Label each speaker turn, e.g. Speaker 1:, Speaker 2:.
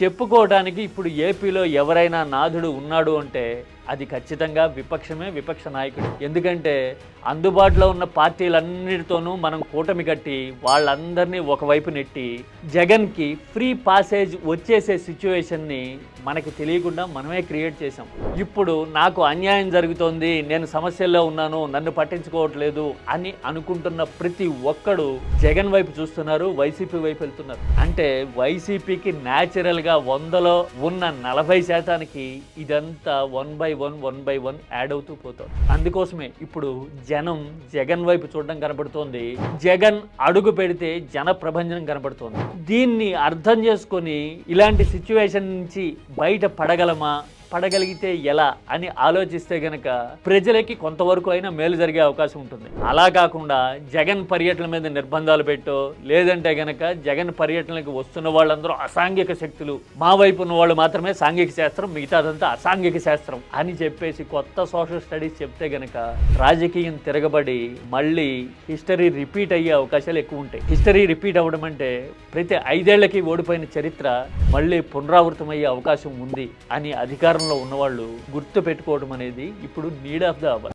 Speaker 1: చెప్పుకోవడానికి ఇప్పుడు ఏపీలో ఎవరైనా నాథుడు ఉన్నాడు అంటే అది ఖచ్చితంగా విపక్షమే విపక్ష నాయకుడు. ఎందుకంటే అందుబాటులో ఉన్న పార్టీలన్నిటితోనూ మనం కూటమి కట్టి వాళ్ళందరినీ ఒకవైపు నెట్టి జగన్కి ఫ్రీ పాసేజ్ వచ్చేసే సిచ్యువేషన్ని మనకి తెలియకుండా మనమే క్రియేట్ చేసాం ఇప్పుడు నాకు అన్యాయం జరుగుతోంది నేను సమస్యల్లో ఉన్నాను నన్ను పట్టించుకోవట్లేదు అని అనుకుంటున్న ప్రతి ఒక్కడు జగన్ వైపు చూస్తున్నారు వైసీపీ వైపు వెళ్తున్నారు. అంటే వైసీపీకి న్యాచురల్గా వందలో ఉన్న నలభై శాతానికి ఇదంతా one by one one by one add అవుతూ పోతారు అందుకోసమే ఇప్పుడు జనం జగన్ వైపు చూడడం కనబడుతోంది జగన్ అడుగు పెడితే జన ప్రభంజనం కనబడుతోంది దీన్ని అర్థం చేసుకొని ఇలాంటి సిచ్యువేషన్ నుంచి బయట పడగలమా? పడగలిగితే ఎలా అని ఆలోచిస్తే గనక ప్రజలకి కొంతవరకు అయినా మేలు జరిగే అవకాశం ఉంటుంది. అలా కాకుండా జగన్ పర్యటన మీద నిర్బంధాలు పెట్టో లేదంటే గనక జగన్ పర్యటనకి వస్తున్న వాళ్ళందరూ అసాంఘిక శక్తులు మా వైపు ఉన్న వాళ్ళు మాత్రమే సాంఘిక శాస్త్రం మిగతాదంతా అసాంఘిక శాస్త్రం అని చెప్పేసి కొత్త సోషల్ స్టడీస్ చెప్తే గనక రాజకీయం తిరగబడి మళ్ళీ హిస్టరీ రిపీట్ అయ్యే అవకాశాలు ఎక్కువ ఉంటాయి. హిస్టరీ రిపీట్ అవ్వడం అంటే ప్రతి ఐదేళ్ళకి ఓడిపోయిన చరిత్ర మళ్ళీ పునరావృతమయ్యే అవకాశం ఉంది అని అధికారం అధికారంలో ఉన్నవాళ్ళు గుర్తు పెట్టుకోవడం అనేది ఇప్పుడు నీడ్ ఆఫ్ ద అవర్